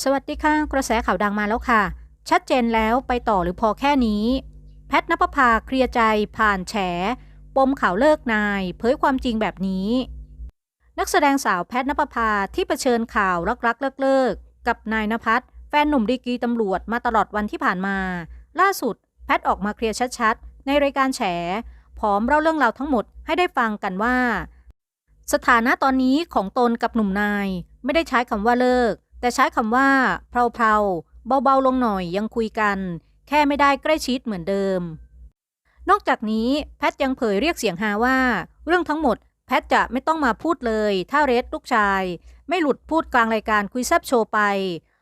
สวัสดีค่ะกระแสข่าวดังมาแล้วค่ะ ชัดเจนแล้วไปต่อหรือพอแค่นี้ แพทนภพาเคลียร์ใจผ่านแฉ ปมข่าวเลิกนาย เผยความจริงแบบนี้ นักแสดงสาวแพทนภพาที่เผชิญข่าวรักๆเลิกๆกับนายนภัสแฟนหนุ่มดีกีตำรวจมาตลอดวันที่ผ่านมา ล่าสุด แพทออกมาเคลียร์ชัดๆ ในรายการแฉพร้อมเล่าเรื่องราวทั้งหมดให้ได้ฟังกันว่า สถานะตอนนี้ของตนกับหนุ่มนายไม่ได้ใช้คำว่าเลิก แต่ใช้คำว่าเพลาๆ เบาๆ ลงหน่อยยังคุยกัน แค่ไม่ได้ใกล้ชิดเหมือนเดิม นอกจากนี้แพทยังเผยเรียกเสียงฮาว่า เรื่องทั้งหมด แพทจะไม่ต้องมาพูดเลย ถ้าเรสลูกชาย ไม่หลุดพูดกลางรายการคุยแซบโชว์ไป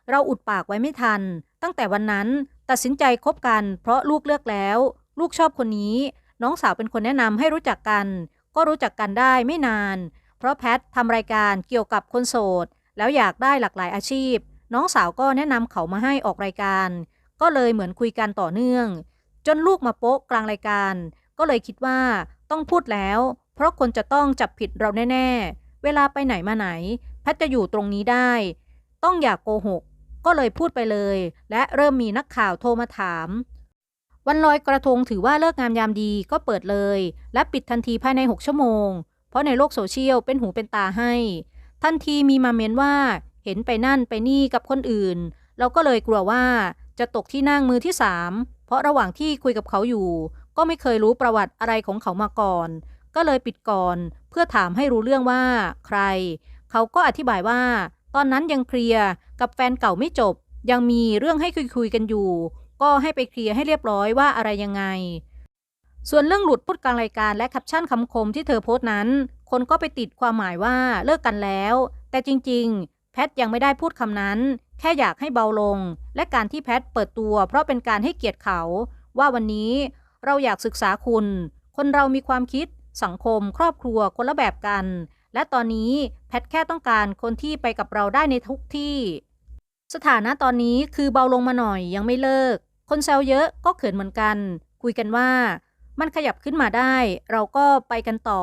เราอุดปากไว้ไม่ทัน ตั้งแต่วันนั้นตัดสินใจคบกันเพราะลูกเลือกแล้ว ลูกชอบคนนี้ น้องสาวเป็นคนแนะนำให้รู้จักกัน ก็รู้จักกันได้ไม่นาน เพราะแพททำรายการเกี่ยวกับคนโสด แล้วอยากได้หลากหลายอาชีพ น้องสาวก็แนะนำเขามาให้ออกรายการ ก็เลยเหมือนคุยกันต่อเนื่อง จนลูกมาโป๊ะกลางรายการ ก็เลยคิดว่าต้องพูดแล้ว เพราะคนจะต้องจับผิดเราแน่ ๆ เวลาไปไหนมาไหน แพทจะอยู่ตรงนี้ได้ ต้องอย่ากโกหก ก็เลยพูดไปเลย และเริ่มมีนักข่าวโทรมาถาม วันลอยกระทงถือว่าเลิกงามยามดีก็เปิดเลย และปิดทันทีภายใน 6 ชั่วโมง เพราะในโลกโซเชียลเป็นหูเป็นตาให้ ทันทีมีมาเมนว่า เห็นไปนั่นไปนี่กับคนอื่น เราก็เลยกลัวว่าจะตกที่นั่งมือที่สามเพราะระหว่างที่คุยกับเขาอยู่ ก็ไม่เคยรู้ประวัติอะไรของเขามาก่อน ก็เลยปิดก่อนเพื่อถามให้รู้เรื่องว่า ใคร เขาก็อธิบายว่า ตอนนั้นยังเคลียร์กับแฟนเก่าไม่จบ ยังมีเรื่องให้คุยคุยๆกันอยู่ ก็ให้ไปเคลียร์ให้เรียบร้อยว่าอะไรยังไงส่วนเรื่องหลุดพูดกลางรายการและแคปชั่นคำคมที่เธอโพสต์นั้น คนก็ไปติดความหมายว่าเลิกกันแล้ว แต่จริงๆ แพทยังไม่ได้พูดคำนั้น แค่อยากให้เบาลง และการที่แพทเปิดตัว เพราะเป็นการให้เกียรติเขา ว่าวันนี้เราอยากศึกษาคุณ คนเรามีความคิด สังคม ครอบครัวคนละแบบกัน และตอนนี้แพทแค่ต้องการคนที่ไปกับเราได้ในทุกที่ สถานะตอนนี้คือเบาลงมาหน่อยยังไม่เลิก คนแซวเยอะก็เขินเหมือนกัน คุยกันว่า มันขยับขึ้นมาได้ เราก็ไปกันต่อ